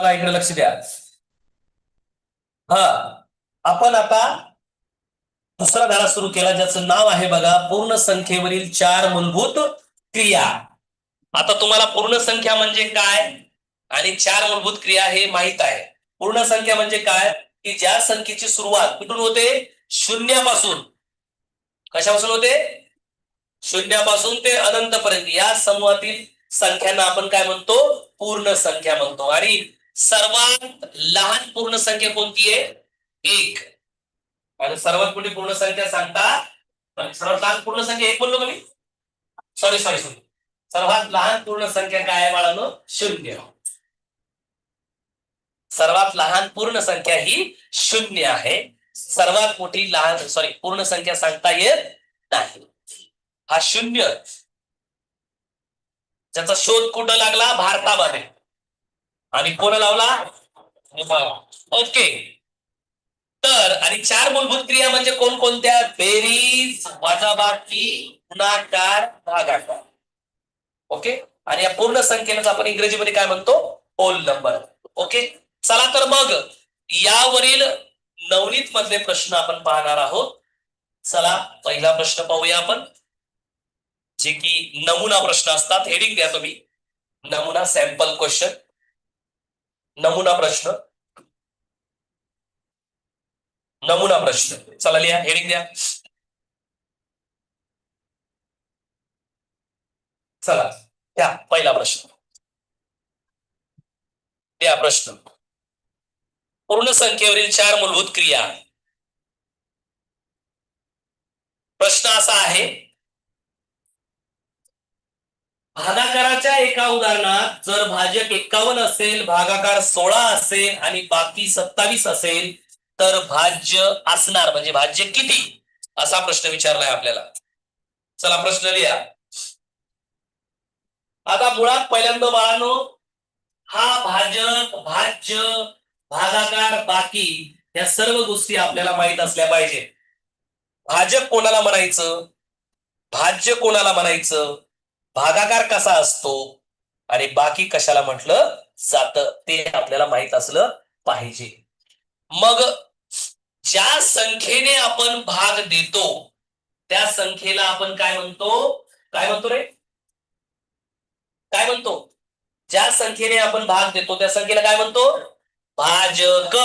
मला इकडे लक्ष द्या. हा. आपण आता दुसरा धारा सुरू केला ज्याचं नाव आहे बघा पूर्ण संख्येवरील चार मूलभूत क्रिया. आता तुम्हाला पूर्ण संख्या म्हणजे काय? आणि चार मूलभूत क्रिया हे माहीत आहे. पूर्ण संख्या म्हणजे काय? की ज्या संख्येची सुरुवात कुठून होते? शून्यापासून. कशापासून होते? शून्यापासून ते अनंतपर्यंत. या समूहातील संख्यांना आपण काय म्हणतो? पूर्ण संख्या म्हणतो. आणि सर्वात लहान पूर्ण संख्या कोणती आहे? एक. आणि सर्वात मोठी पूर्ण संख्या सांगता सर्वात लहान पूर्ण संख्या एक बोललो का मी? सॉरी सॉरी सॉरी सर्वात लहान पूर्ण संख्या काय आहे बाळानो? शून्य. सर्वात लहान पूर्ण संख्या ही शून्य आहे. सर्वात मोठी लहान सॉरी पूर्ण संख्या सांगता येत नाही. हा शून्य. ज्याचा शोध कुठं लागला? भारतामध्ये. आणि कोण लावला? ओके. तर आणि चार मूलभूत क्रिया म्हणजे कोणकोणत्या? बेरीज वजाबाकी गुणाकार भागाकार. ओके? आणि या पूर्ण संख्येलाच आपण इंग्रजीमध्ये काय म्हणतो? Whole number. ओके? चला तर मग यावरील नवनीत मधले प्रश्न आपण पाहणार आहोत. चला पहिला प्रश्न पाहूया आपण. जे की नमुना प्रश्न असतात. हेडिंग द्या तुम्ही. नमुना सॅम्पल क्वेश्चन नमुना प्रश्न. नमुना प्रश्न. चला लिहा हेडिंग द्या. चला द्या पहिला प्रश्न. द्या प्रश्न. पूर्ण संख्येवरील चार मूलभूत क्रिया. प्रश्न असा आहे भागाकाराच्या एका उदाहरणात जर भाजक एक्कावन्न असेल भागाकार सोळा असेल आणि बाकी सत्तावीस असेल तर भाज्य असणार म्हणजे भाज्य किती? असा प्रश्न विचारलाय आपल्याला. चला प्रश्न लिहा. आता मुळात पहिल्यांदा बाळानो हा भाजक भाज्य भागाकार बाकी या सर्व गोष्टी आपल्याला माहीत असल्या पाहिजे भाजक कोणाला म्हणायचं? भाज्य कोणाला म्हणायचं? भागाकार कसा असतो आणि बाकी कशाला म्हटलं जातं ते आपल्याला माहीत असलं पाहिजे. मग ज्या संख्येने आपण भाग देतो त्या संख्येला आपण काय म्हणतो? काय म्हणतो रे? काय म्हणतो? ज्या संख्येने आपण भाग देतो त्या संख्येला काय म्हणतो? भाजक.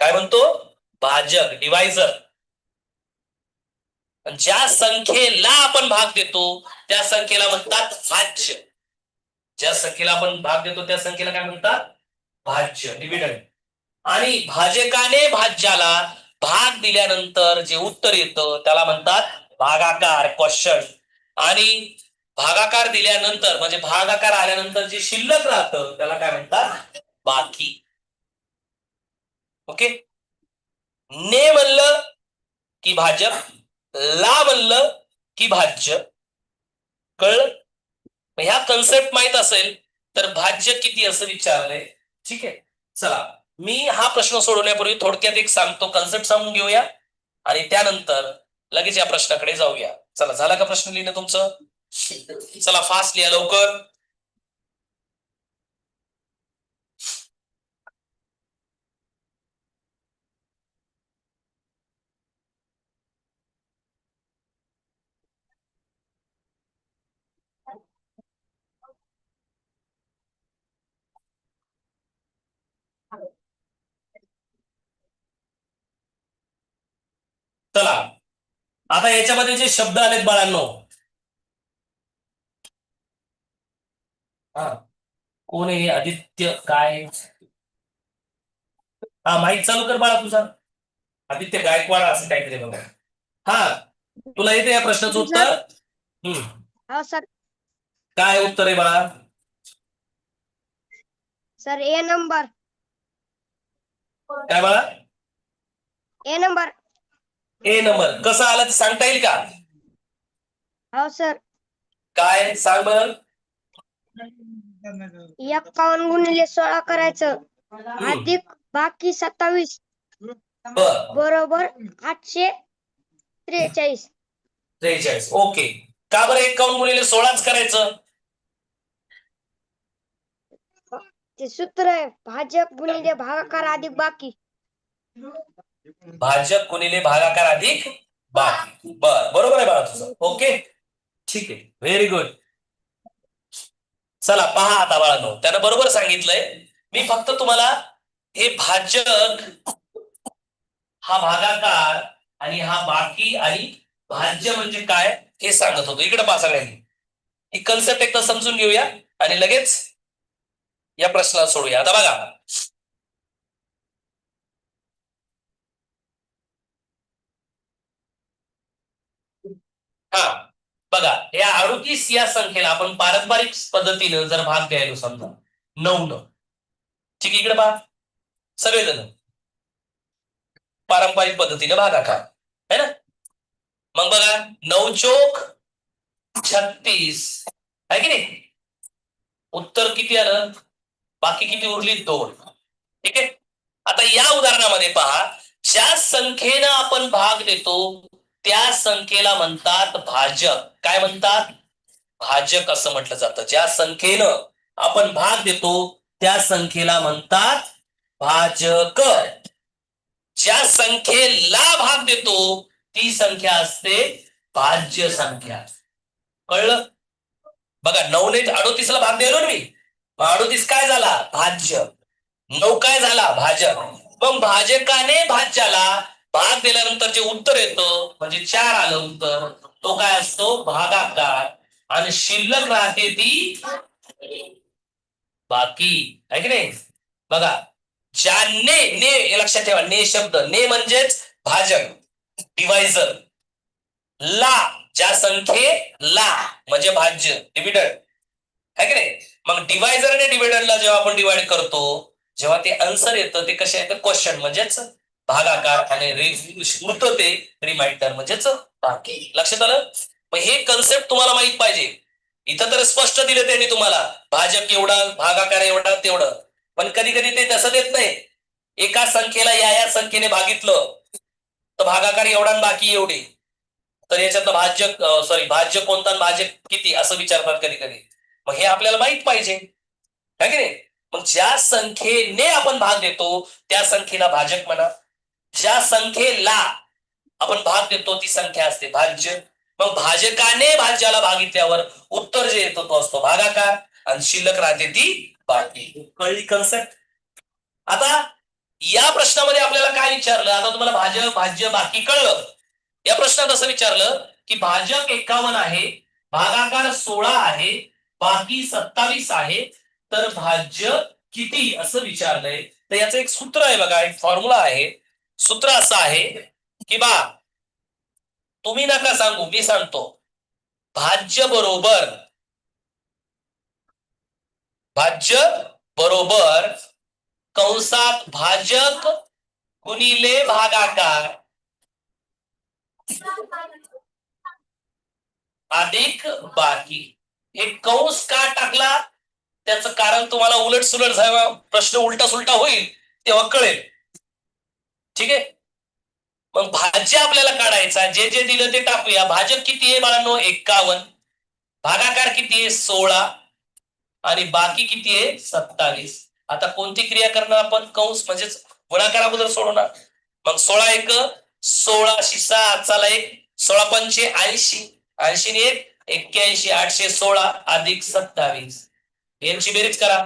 काय म्हणतो? भाजक डिवायझर ज्या संख्येला आपण भाग देतो त्या संख्येला म्हणतात भाज्य. ज्या संख्येला आपण भाग देतो त्या संख्येला काय म्हणतात? भाज्य डिव्हिडंड आणि भाजकाने भाज्याला भाग दिल्यानंतर जे उत्तर येतं त्याला म्हणतात भागाकार क्वेश्चन आणि भागाकार दिल्यानंतर म्हणजे भागाकार आल्यानंतर जे शिल्लक राहतं त्याला काय म्हणतात? बाकी. ओके? ने म्हणलं की भाजप ला की भाज्य. कळलं? ह्या कन्सेप्ट माहीत असेल तर भाज्य किती असं विचारलंय ठीक आहे. चला मी हा प्रश्न सोडवण्यापूर्वी थोडक्यात एक सांगतो कन्सेप्ट सांगून घेऊया. आणि त्यानंतर लगेच या प्रश्नाकडे जाऊया. चला झाला का प्रश्न लिहिणं तुमचं? चला फास्ट लिहा लवकर चला आता याच्यामध्ये जे शब्द आलेत बाळांनो. हा. कोण आहे आदित्य काय? हा माहीत चालू कर बाळा तुझा. आदित्य गायकवाड असं काहीतरी बघा. हा तुला येते या प्रश्नाचं उत्तर? हम्म. हो सर. काय उत्तर आहे बाळा? Sir A number. काय बाळा? A number. A number. कसं आलं ते सांगता येईल का? हो सर. काय? सांग बर. एक्कावन्न गुणिले सोळा करायचं. अधिक बाकी सत्तावीस. बर. बरोबर आठशे त्रेचाळीस. त्रेचाळीस. ओके. का बरं एकावन्न गुणिले सोळाच करायचं? ते सूत्र आहे. भाजक गुणिले भागाकार अधिक बाकी. भाजक गुणिले भागाकार अधिक? बाकी. बर बरोबर आहे बाळा तुझं. ओके? ठीक आहे. व्हेरी गुड चला पहा आता बाळानो त्यानं बरोबर सांगितलंय. मी फक्त तुम्हाला हे भाजक हा भागाकार आणि हा बाकी आणि भाज्य म्हणजे काय हे सांगत होतो. इकडे पहा सगळ्यांनी. ही कन्सेप्ट एकदा समजून घेऊया आणि लगेच या प्रश्नाला सोडूया. आता बघा. हा. बघा या अडुतीस या संख्येला आपण पारंपरिक पद्धतीनं जर भाग द्यायलो समजा नऊ न ठीक इकडे पहा. सगळेजण. पारंपरिक पद्धतीने भागाकार है ना? मग बघा नऊ चोक छत्तीस. आहे की नाही? उत्तर किती आलं? बाकी किती उरली? दोन. ठीक आहे? आता या उदाहरणामध्ये पहा ज्या संख्येनं आपण भाग देतो त्या संख्येला म्हणतात भाजक. काय म्हणतात? भाजक असं म्हटलं जातं. ज्या संख्येनं आपण भाग देतो त्या संख्येला म्हणतात भाजक. ज्या संख्येला भाग देतो ती संख्या असते भाज्य संख्या. कळलं? बघा नऊने अडोतीसला भाग दिलो मी. अडोतीस काय झाला? भाज्य. नऊ काय झाला? भाजक. मग भाजकाने भाज्याला दिल्यानंतर जे उत्तर येतं म्हणजे चार आलं उत्तर तो काय असतो? भागाकार. आणि शिल्लक राहते ती बाकी. आहे की नाही? बघा. ज्याने ने लक्षात ठेवा. ने शब्द. ने म्हणजेच भाजक. डिवायझर ला. ज्या संख्ये ला. म्हणजे भाज्य. डिव्हिडंड आहे की नाही? मग डिवायझर आणि डिव्हिडंडला जेव्हा आपण डिवाइड करतो जेव्हा ते आन्सर येतं ते कसे येतं? क्वेश्चन म्हणजेच भागाकार आणि रि- उरतं ते रिमाइंडर म्हणजेच बाकी. लक्षात आलं? मग हे कन्सेप्ट तुम्हाला माहीत पाहिजे. इथं तर स्पष्ट दिले त्यांनी तुम्हाला. भाजक एवढा भागाकार एवढा तेवढं. पण कधी कधी ते तसं देत नाही. एका संख्येला या या संख्येने भागितलं तर भागाकार एवढा बाकी एवढे. तर याच्यातलं भाज्य सॉरी भाज्य कोणता भाजप किती असं विचारतात कधी कधी मग हे आपल्याला माहीत पाहिजे. की नाही? मग ज्या संख्येने आपण भाग देतो त्या संख्येला भाजक म्हणा ज्या संख्येला आपण भाग देतो ती संख्या असते भाज्य. मग भाजकाने भाज्याला भागितल्यावर उत्तर जे येतो तो असतो भागाकार. आणि शिल्लक राहते ती बाकी. कळली कन्सेप्ट आता या प्रश्नामध्ये आपल्याला काय विचारलं? आता तुम्हाला भाजक भाज्य बाकी कळलं. या प्रश्नात असं विचारलं की भाजक एकावन्न आहे भागाकार सोळा आहे बाकी सत्तावीस आहे तर भाज्य किती? असं विचारलंय. तर याचं एक सूत्र आहे बघा एक फॉर्म्युला आहे. सूत्र असं आहे की बा तुम्ही नका सांगू मी सांगतो. भाज्य बरोबर भाज्य बरोबर कंसात भाजक गुणिले भागाकार अधिक बाकी. हे कंस का टाकला? त्याचं कारण तुम्हाला उलट सुलट प्रश्न उलटा सुलटा होईल तेव्हा कळेल. ठीक आहे? मग भाज्य आपल्याला काढायचा जे जे दिलं ते टाकूया. भाजक किती आहे बाळांनो? एक्कावन्न भागाकार किती आहे? सोळा. आणि बाकी किती आहे? सत्तावीस. आता कोणती क्रिया करणार आपण? कंस म्हणजेच गुणाकार अगोदर सोडवणार मग सोळा एक सोळाशे सहा चला एक. सोळा पंचे ऐंशी. ऐंशी एक. एक्क्याऐंशी आठशे सोळा. अधिक सत्तावीस. यांची बेरीज करा.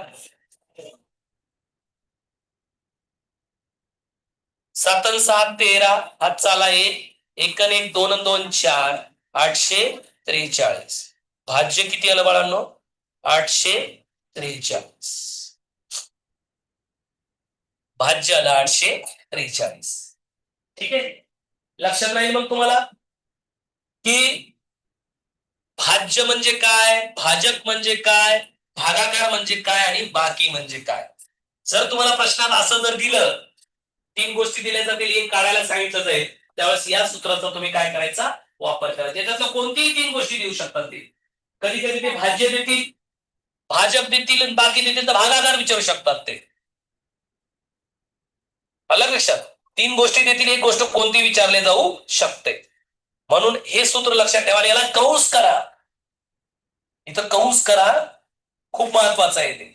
सातन सात तेरा हात चाला एक एकन एक दोन दोन चार आठशे त्रेचाळीस. भाज्य किती आलं बाळांनो? आठशे त्रेचाळीस. भाज्य आलं आठशे त्रेचाळीस. ठीक आहे? लक्षात राहील मग तुम्हाला? की भाज्य म्हणजे काय? भाजक म्हणजे काय? भागाकार म्हणजे काय? आणि बाकी म्हणजे काय? जर तुम्हाला प्रश्नात असं जर दिलं तीन गोष्टी दिल्या जातील एक काढायला सांगितलं जाईल. त्यावेळेस या सूत्राचा तुम्ही काय करायचा? वापर करायचा त्याच्यातलं कोणतीही तीन गोष्टी देऊ शकतात ते. कधी कधी ते भाज्य देतील भाजप देतील आणि बाकी देतील तर भागाकार विचारू शकतात ते. अलग लक्षात. तीन गोष्टी देतील एक गोष्ट कोणती विचारले जाऊ शकते. म्हणून हे सूत्र लक्षात ठेवा याला कंस करा. इथं कंस करा खूप महत्वाचं आहे ते.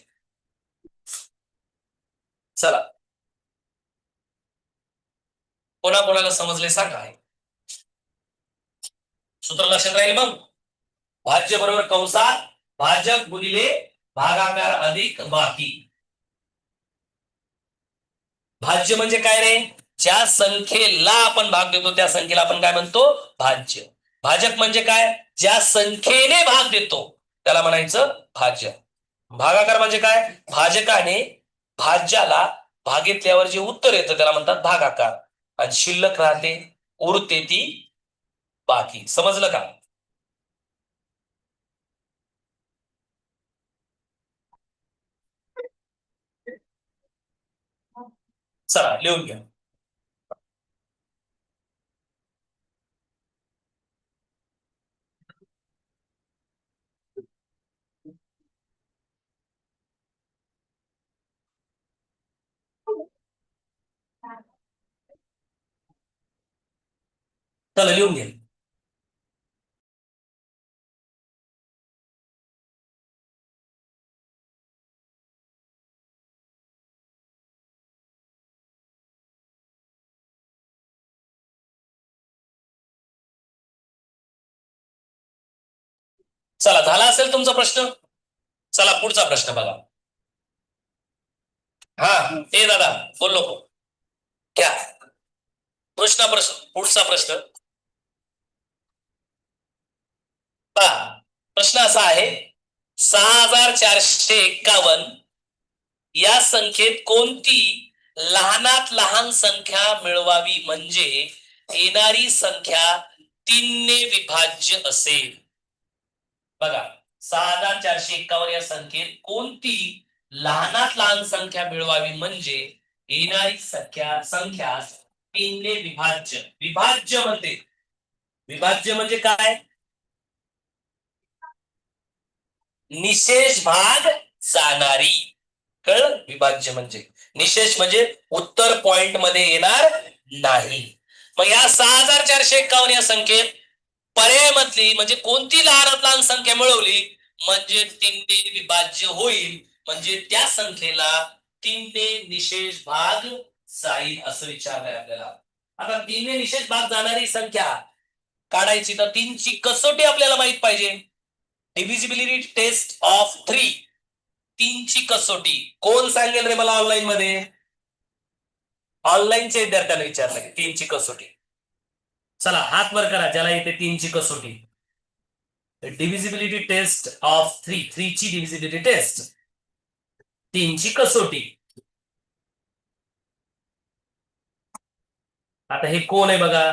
चला. कोणा कोणाला समजले सांगा सूत्र लक्षात राहील मग? भाज्य बरोबर कंसात भाजक गुणिले भागाकार अधिक बाकी. भाज्य म्हणजे काय रे? ज्या संख्येला आपण भाग देतो त्या संख्येला आपण काय म्हणतो? भाज्य. भाजक म्हणजे काय? ज्या संख्येने भाग देतो त्याला म्हणायचं भाज्य. भागाकार म्हणजे काय? भाजकाने भाज्याला भागितल्यावर जे उत्तर येतं त्याला म्हणतात भागाकार. आणि शिल्लक राहते उरते ती बाकी. समजलं का? चला लिहून घ्या. चला लिहून घ्या चला झाला असेल तुमचा प्रश्न? चला पुढचा प्रश्न बघा. हा ए दादा बोल नको. घ्या. प्रश्न प्रश्न पुढचा प्रश्न पहा प्रश्न असा आहे सहा हजार चारशे एक्कावन्न या संख्येत कोणती लहानात लहान संख्या मिळवावी म्हणजे येणारी संख्या तीनने विभाज्य असेल? बघा सहा हजार चारशे एक्कावन्न या संख्येत कोणती लहानात लहान संख्या मिळवावी म्हणजे येणारी संख्या संख्या तीनने विभाज्य. विभाज्य म्हणते विभाज्य म्हणजे काय? निशेष भाग जाणारी. कळ विभाज्य म्हणजे. निशेष म्हणजे उत्तर पॉइंटमध्ये येणार नाही. मग या सहा हजार चारशे एक्कावन्न या संख्येत पर्यायामधली म्हणजे कोणती लहानात लहान संख्या मिळवली? म्हणजे तीनने विभाज्य होईल. म्हणजे त्या संख्येला तीनने निशेष भाग जाईल असं विचारलंय आपल्याला. आता तीनने निशेष भाग जाणारी संख्या काढायची तर तीनची कसोटी आपल्याला माहीत पाहिजे. डिव्हिजिबिलिटी टेस्ट ऑफ थ्री तीनची कसोटी. कोण सांगेल रे मला ऑनलाईन मध्ये? ऑनलाईनच्या विद्यार्थ्यांना विचारलं की तीनची कसोटी. चला हात वर करा ज्याला येते तीनची कसोटी. डिव्हिजिबिलिटी टेस्ट ऑफ थ्री थ्रीची डिव्हिजिबिलिटी टेस्ट तीनची कसोटी. आता हे कोण आहे बघा?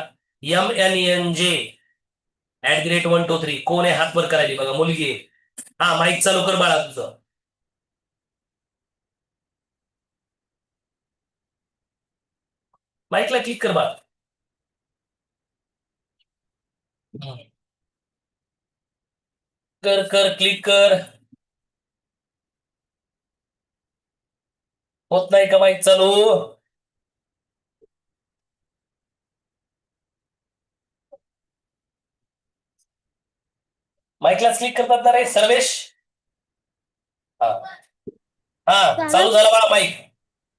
M N N J at the rate one two three कोण आहे हात वर करायची बघा मुलगी हा माईक चालू कर बाळा तुझं. माईकला क्लिक कर बाळा. कर कर क्लिक कर. होत नाही का माईक चालू? माईकला क्लिक करतात ना रे सर्वेश? हा. हा चालू झाला बाळा माईक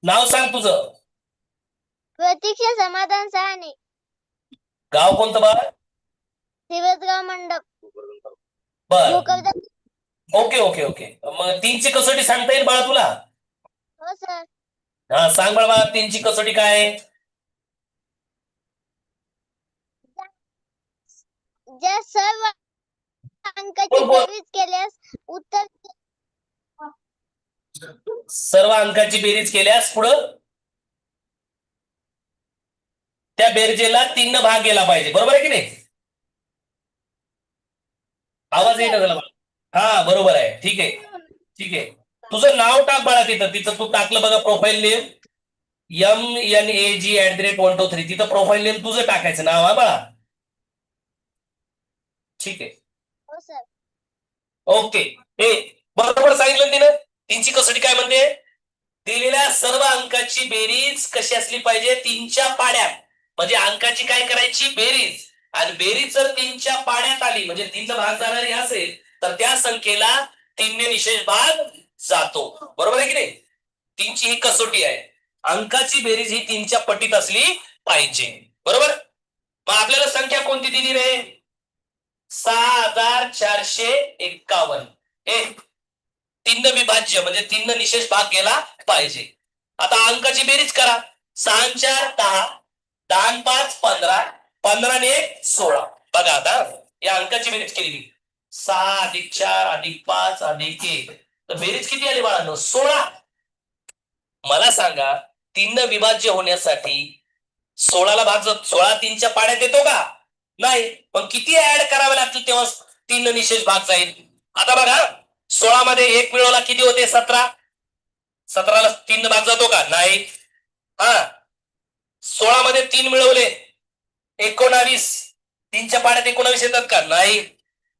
नाव सांग तुझं. प्रतीक्षा समाधान सहाने. गाव कोणतं बाळा दिवसगाव मंडप. बर. Okay okay okay. मग तीनची कसोटी सांगता येईल बाळा तुला? हो सर हा सांग बाळा बाळा तीनची कसोटी काय ज्या सर्व अंकाची बोल, बोल. बेरीज केल्यास उत्तर सर्व अंकाची बेरीज केल्यास पुढं त्या बेरजेला तीन भाग गेला पाहिजे. बरोबर आहे की नाही? आवाज येईना झाला. हा बरोबर आहे. ठीक आहे. ठीक आहे. तुझं नाव टाक बाळा तिथं. तिथं तू टाकलं बघा profile name M N A G at the rate one two three तिथं प्रोफाईल नेम तुझं टाकायचं. नाव हा बाळा. ठीक आहे. हो ओके. हे बरोबर सांगितलं तिने तिनं? तीनची कसोटी काय म्हणते? दिलेल्या सर्व अंकाची बेरीज कशी असली पाहिजे? तीनच्या पाड्यात. म्हणजे अंकाची काय करायची? बेरीज. आणि बेरीज जर तीनच्या पाड्यात आली म्हणजे तीनचा भाग जाणारी असेल तर त्या संख्येला तीनने निशेष भाग जातो. बरोबर आहे की नाही? तीनची ही कसोटी आहे. अंकाची बेरीज ही तीनच्या पटीत असली पाहिजे. बरोबर? मग आपल्याला संख्या कोणती दिली रे? सहा हजार चारशे एक्कावन्न हे तीन विभाज्य म्हणजे तीन निशेष भाग केला पाहिजे. आता अंकाची बेरीज करा. सहा चार दहा दहा पाच पंधरा पंधरा आणि एक सोळा. बघा आता या अंकाची बेरीज केली सहा अधिक चार अधिक पाच अधिक एक. तर बेरीज किती आली बाळांनो? सोळा. मला सांगा तीन विभाज्य होण्यासाठी सोळाला भाग सोळा तीनच्या पाड्यात येतो का? नाही पण किती ऍड करावे लागतील तेव्हा तीन निशेष भाग जाईल. आता बघा सोळा मध्ये एक मिळवला किती होते? सतरा. सतराला तीन भाग जातो का? नाही. हा. सोळा मध्ये तीन मिळवले. एकोणावीस. तीनच्या पाड्यात एकोणावीस येतात का? नाही.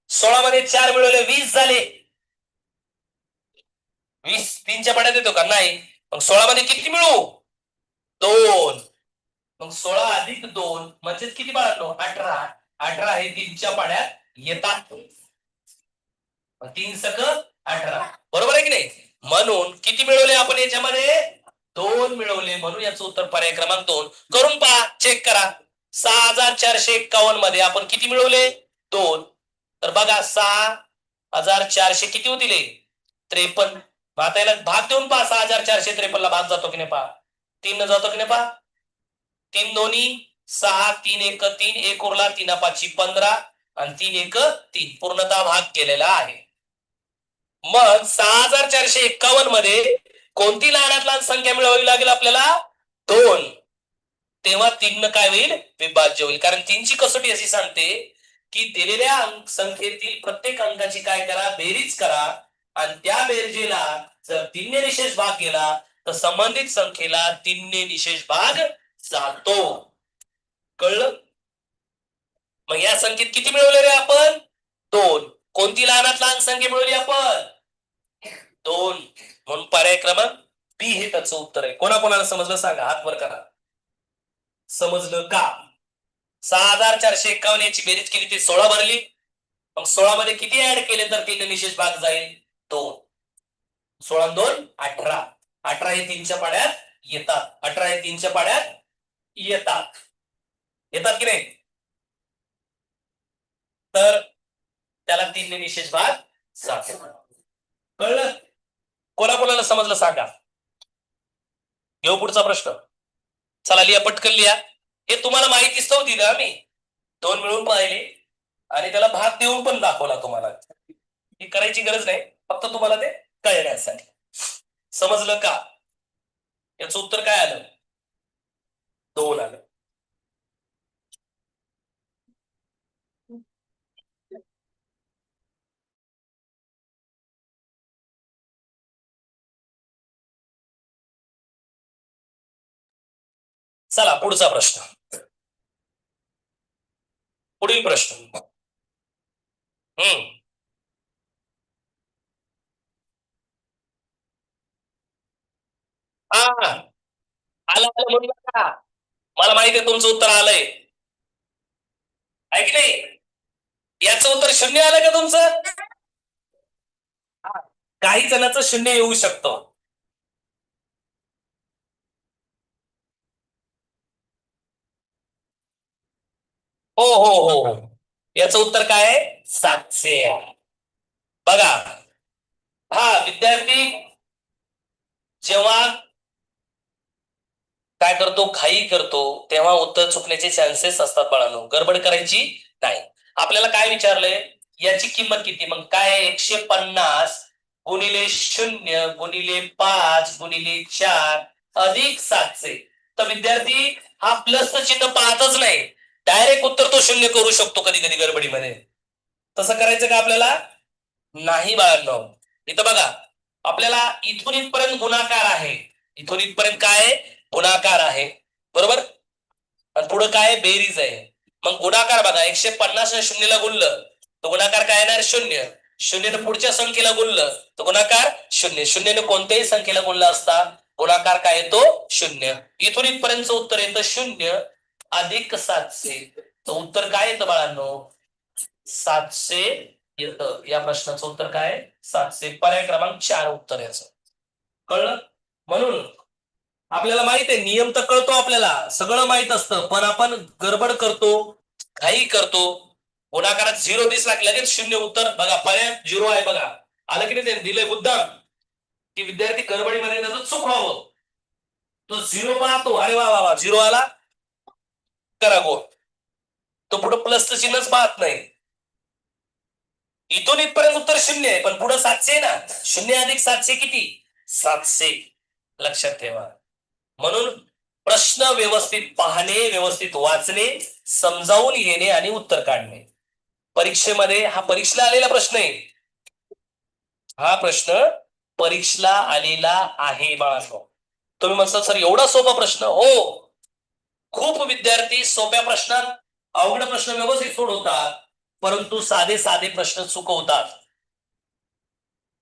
सोळा मध्ये चार मिळवले वीस झाले. वीस तीनच्या पाड्यात येतो का? नाही. मग सोळा मध्ये किती मिळू दोन. मग सोळा अधिक दोन म्हणजेच किती बाळांनो अठरा. अठरा हे तीनच्या पाड्यात येतात. तीन सक अठरा. बरोबर आहे की नाही? म्हणून किती मिळवले आपण याच्यामध्ये? दोन मिळवले. म्हणून याचं उत्तर पर्याय क्रमांक दोन. करून पहा. चेक करा. सहा हजार चारशे एक्कावन्नमध्ये आपण किती मिळवले? दोन. तर बघा सहा हजार चारशे किती होतील त्रेपन्न. भाग देऊन पहा. सहा हजार चारशे त्रेपन्न ला भाग जातो की नाही पहा? तीन जातो की नाही पहा? तीन दोन्ही सहा तीन एक तीन एक उरला तीन पाचशे पंधरा आणि तीन एक तीन. पूर्णतः भाग केलेला आहे. मग सहा हजार चारशे एक्कावन्नमध्ये कोणती लहानात लहान संख्या मिळवावी लागेल आपल्याला? दोन. तेव्हा तीन काय होईल? विभाज्य होईल. कारण तीनची कसोटी अशी सांगते की दिलेल्या अंक संख्येतील प्रत्येक अंकाची काय करा? बेरीज करा. आणि त्या बेरजेला जर तीनने निशेष भाग केला तर संबंधित संख्येला तीनने निशेष भाग जातो. कळलं? मग या संख्येत किती मिळवले रे आपण? दोन. कोणती लहानात लहान संख्या मिळवली आपण? दोन. म्हणून पर्याय क्रमांक बी हे त्याचं उत्तर आहे. कोणाकोणाला समजलं सांगा? हात वर करा. समजलं का? सहा हजार चारशे एक्कावन्न याची बेरीज केली ती सोळा भरली. मग सोळा मध्ये किती ऍड केले तर तीन निशेष भाग जाईल? दोन. सोळा दोन अठरा. अठरा हे तीनच्या पाड्यात येतात. अठरा हे तीनच्या पाड्यात येतात. येतात की नाही? तर त्याला तीन निशेष भाग जातो कळलं? कोणाकोणाला समजलं सांगा? घेऊ पुढचा प्रश्न. चला लिहा पटकन लिहा. हे तुम्हाला माहितीच तो दिलं आम्ही. दोन मिळून पाहिले. आणि त्याला भाग देऊन पण दाखवला तुम्हाला. ही करायची गरज नाही. फक्त तुम्हाला ते कळण्यासाठी. समजलं का? याचं उत्तर काय आलं दोन आलं चला पुढचा प्रश्न. पुढील प्रश्न. हम्म. हा. आलं आलं म्हणून नका. मला माहिती आहे तुमचं उत्तर आलंय. आहे? की नाही याचं उत्तर शून्य आलं का तुमचं? हा. काही जणांचं शून्य येऊ शकतं. हो हो हो हो. याचं उत्तर काय आहे? सातशे बघा. हा विद्यार्थी जेव्हा काय करतो? घाई करतो तेव्हा उत्तर चुकण्याचे चान्सेस असतात बाळांनो. गडबड करायची नाही. आपल्याला काय विचारलंय? याची किंमत किती? मग काय एकशे पन्नास गुणिले शून्य गुणिले पाच गुणिले चार अधिक सातशे. तर विद्यार्थी हा प्लसचं चिन्ह पाहतच नाही. डायरेक्ट उत्तर तो शून्य करू शकतो कधी कधी गडबडीमध्ये. तसं करायचं का आपल्याला? नाही बाळांनो. इथं बघा आपल्याला इथून इथपर्यंत गुणाकार आहे. इथून इथपर्यंत काय आहे? गुणाकार आहे. बरोबर? आणि पुढं काय बेरीज आहे. मग गुणाकार बघा एकशे पन्नास शून्यला गुणलं तर गुणाकार काय येणार? शून्य. शून्यने पुढच्या संख्येला गुणलं तर गुणाकार शून्य. शून्यने कोणत्याही संख्येला गुणला असता गुणाकार काय येतो? शून्य. इथून इथपर्यंत उत्तर येतं शून्य. अधिक सातशे. तर उत्तर काय येतं बाळांनो? सातशे येतं. या प्रश्नाचं उत्तर काय? सातशे. पर्याय क्रमांक चार उत्तर याचं. कळलं? म्हणून आपल्याला माहीत आहे नियम तर कळतो आपल्याला. सगळं माहीत असतं पण आपण गडबड करतो घाई करतो. गुणाकारात झिरो दिसला की लगेच शून्य उत्तर. बघा पर्याय झिरो आहे बघा. आलं की नाही ते? दिलंय मुद्दाम. की विद्यार्थी गडबडीमध्ये त्याचं चूक व्हावं तो झिरो पाहतो अरे वा वा वा. झिरो आला. करा गो तो पुढे प्लसचं चिन्हच पाहत नाही. इथून इथपर्यंत उत्तर शून्य आहे पण पुढे सातशे ना. शून्य अधिक सातशे किती? सातशे. लक्षात ठेवा. म्हणून प्रश्न व्यवस्थित पाहणे व्यवस्थित वाचणे समजावून घेणे आणि उत्तर काढणे. परीक्षेमध्ये हा परीक्षेला आलेला प्रश्न आहे. हा प्रश्न परीक्षेला आलेला आहे बाळांनो. तुम्ही म्हणता सर एवढा सोपा प्रश्न. हो. खूप विद्यार्थी सोप्या प्रश्नात अवघड प्रश्न व्यवस्थित सोडवतात परंतु साधे साधे प्रश्न चुकवतात.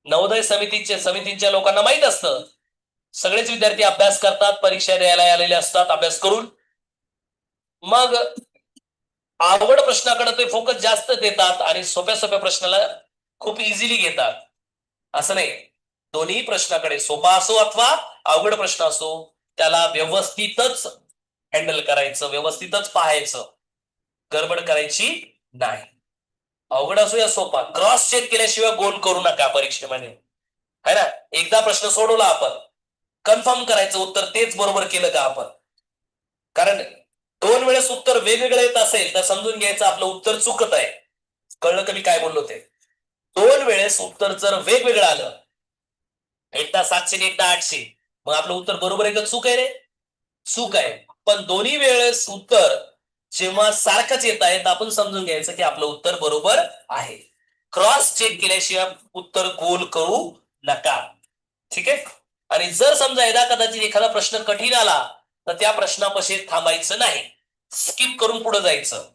नवोदय समितीचे समितीच्या लोकांना माहीत असतं सगळेच विद्यार्थी अभ्यास करतात परीक्षा द्यायला आलेले असतात अभ्यास करून. मग आवड प्रश्नाकडे ते फोकस जास्त देतात आणि सोप्या सोप्या प्रश्नाला खूप इझिली घेतात. असं नाही. दोन्ही प्रश्नाकडे सोपा असो अथवा अवघड प्रश्न असो त्याला व्यवस्थितच हँडल करायचं व्यवस्थितच पाहायचं गडबड करायची नाही. अवघड असूया सोपा. क्रॉस चेक केल्याशिवाय गोल करू नका परीक्षेमध्ये. है ना? एकदा प्रश्न सोडवला आपण. कन्फर्म करायचं उत्तर तेच बरोबर केलं का आपण? कारण दोन वेळेस उत्तर वेगवेगळं येत असेल तर समजून घ्यायचं आपलं उत्तर चुकत आहे. कळलं का मी काय बोललो ते? दोन वेळेस उत्तर जर वेगवेगळं आलं एकदा सातशे एकदा आठशे मग आपलं उत्तर बरोबर आहे का चूक आहे रे? चूक आहे. पण दोन्ही वेळेस उत्तर जेव्हा सारखंच येत आहे तर आपण समजून घ्यायचं की आपलं उत्तर बरोबर आहे. क्रॉस चेक केल्याशिवाय उत्तर गोल करू नका. ठीक आहे? आणि जर समजा यदा कदाचित एखादा प्रश्न कठीण आला तर त्या प्रश्नापाशी थांबायचं नाही. स्किप करून पुढे जायचं.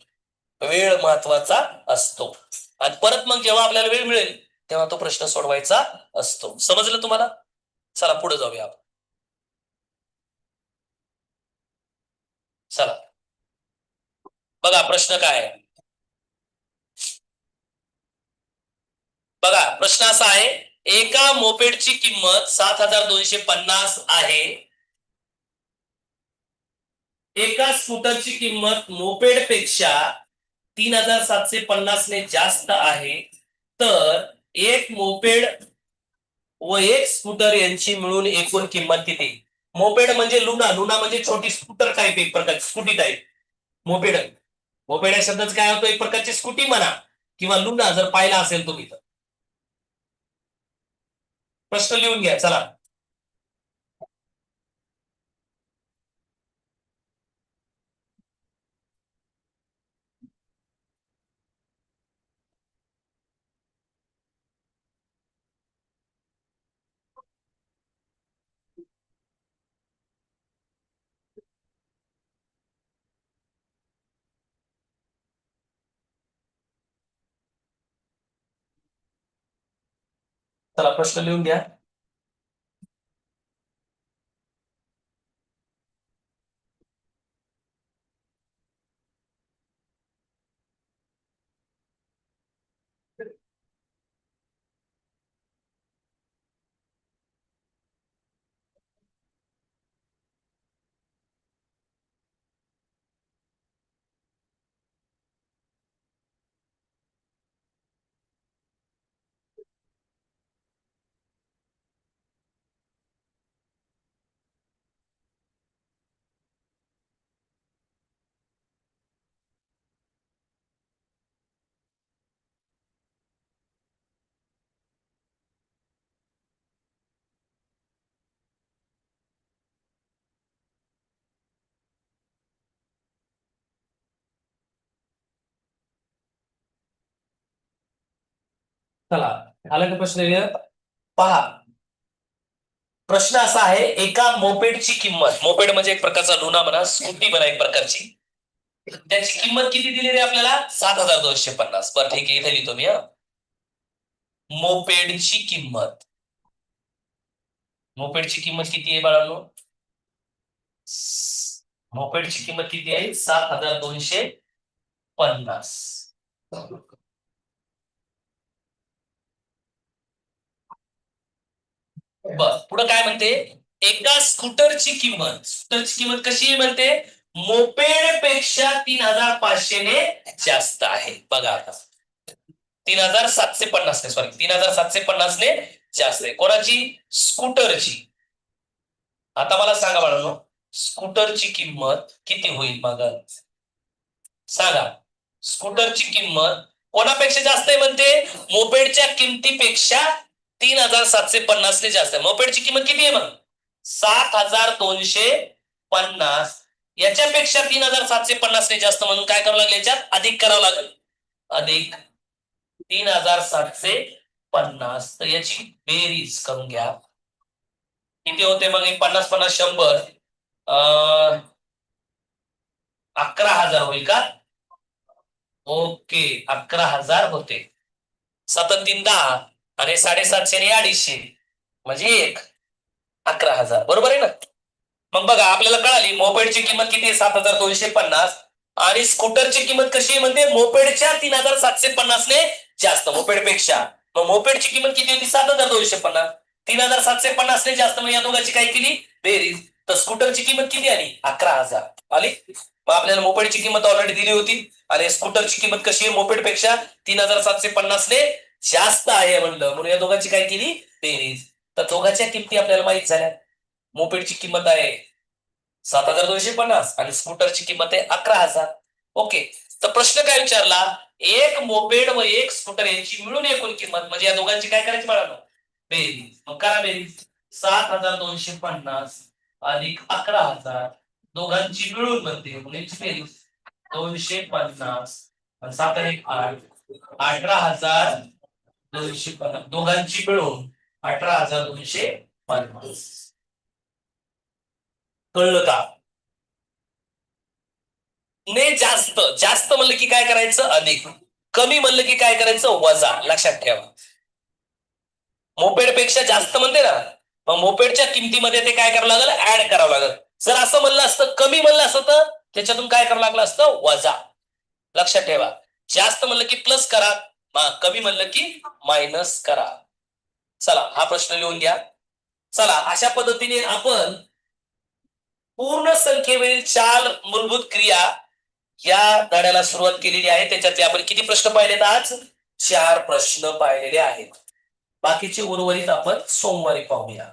वेळ महत्त्वाचा असतो. आणि परत मग जेव्हा आपल्याला वेळ मिळेल तेव्हा तो प्रश्न सोडवायचा असतो. समजलं तुम्हाला? चला पुढे जाऊया आपण. चला. बघा प्रश्न काय आहे? बघा प्रश्न असा आहे एका मोपेडची किंमत सात हजार दोनशे पन्नास आहे. एका स्कूटरची किंमत मोपेडपेक्षा तीन हजार सातशे पन्नास ने जास्त आहे. तर एक मोपेड व एक स्कूटर यांची मिळून एकूण किंमत किती? मोपेड म्हणजे लुना लुना म्हणजे छोटी स्कूटर टाईप एक प्रकारची स्कूटी टाईप मोपेड. मोपेड या शब्दाचा काय होतो? एक प्रकारची स्कूटी म्हणा किंवा लुना जर पाहिला असेल तुम्ही तर. प्रश्न लिहून घ्या चला. चला प्रश्न लिहून घ्या. चला आला का प्रश्न लिहिलं? पहा. प्रश्न असा आहे एका मोपेडची किंमत मोपेड म्हणजे एक प्रकारचा लुना म्हणा स्कूटी म्हणा एक प्रकारची त्याची किंमत किती दिलेली आपल्याला? सात हजार दोनशे पन्नास. बरं ठीक आहे इथे लिहितो मी हा. मोपेडची किंमत. मोपेडची किंमत किती आहे बाळांनो? मोपेडची किंमत किती आहे? सात हजार दोनशे पन्नास. बस. पुढे काय म्हणते? एका स्कूटरची किंमत. स्कूटरची किंमत कशी म्हणते? मोपेडपेक्षा तीन हजार पाचशेने जास्त आहे. बघा आता. तीन हजार सातशे पन्नास सॉरी तीन हजार सातशे पन्नासने जास्त आहे. कोणाची? स्कूटरची. आता मला सांगा बाळांनो स्कूटरची किंमत किती होईल बघा सांगा. स्कूटरची किंमत कोणापेक्षा जास्त आहे म्हणते? मोपेडच्या किमतीपेक्षा तीन हजार सातशे पन्नासने जास्त आहे. मोपेडची किंमत किती आहे मग? सात हजार दोनशे पन्नास. याच्यापेक्षा तीन हजार सातशे पन्नासने जास्त म्हणून काय करावं लागेल याच्यात? अधिक करावं लागेल. अधिक तीन हजार सातशे पन्नास. तर याची बेरीज करून घ्या. किती होते मग? एक पन्नास पन्नास शंभर. अं, अकरा हजार होईल का? ओके अकरा हजार होते. सात तीन दहा. आणि साडेसातशे आणि अडीचशे म्हणजे एक. अकरा हजार. बरोबर आहे ना? मग बघा आपल्याला कळाली मोपेडची किंमत किती आहे? सात हजार दोनशे पन्नास. आणि स्कूटरची किंमत कशी आहे म्हणजे मोपेडच्या तीन हजार सातशे पन्नासने जास्त मोपेडपेक्षा. मग मोपेडची किंमत किती होती? सात हजार दोनशे पन्नास. तीन हजार सातशे पन्नासने जास्त मग या दोघांची काय केली? बेरीज. तर स्कूटरची किंमत किती आली? अकरा हजार. आली? मग आपल्याला मोपेडची किंमत ऑलरेडी दिली होती. आणि स्कूटरची किंमत कशी आहे? मोपेडपेक्षा तीन हजार सातशे पन्नासने जास्त आहे म्हणलं. म्हणून या दोघांची काय केली? बेरीज. तर दोघांच्या किमती आपल्याला माहीत झाल्या. मोपेडची किंमत आहे सात हजार दोनशे पन्नास आणि स्कूटरची किंमत आहे अकरा हजार. ओके. तर प्रश्न काय विचारला? एक मोपेड व एक स्कूटर यांची मिळून एकूण किंमत म्हणजे या दोघांची काय करायची बाळांनो? बेरीज. मग करा बेरीज. सात हजार दोनशे पन्नास अधिक अकरा हजार. दोघांची मिळून म्हणते. म्हणून दोनशे पन्नास. सात आणि एक आठ. अठरा हजार दोनशे पन्नास दोघांची मिळून अठरा हजार दोनशे पन्नास. कळलं का? ने जास्त जास्त म्हणलं की काय करायचं? अधिक. कमी म्हणलं की काय करायचं? वजा. लक्षात ठेवा. मोपेडपेक्षा जास्त म्हणते ना मग मोपेडच्या किमतीमध्ये ते काय करावं लागलं? ऍड करावं लागलं. जर असं म्हणलं असतं कमी म्हणलं असतं तर त्याच्यातून काय करावं लागलं असतं? वजा. लक्षात ठेवा. जास्त म्हणलं की प्लस करा. कमी म्हणलं की मायनस करा. चला हा प्रश्न लिहून घ्या. चला अशा पद्धतीने आपण पूर्ण संख्येवरील चार मूलभूत क्रिया या धड्याला सुरुवात केलेली आहे. त्याच्यातले आपण किती प्रश्न पाहिलेत आज? चार प्रश्न पाहिलेले आहेत. बाकीचे उर्वरित आपण सोमवारी पाहूया.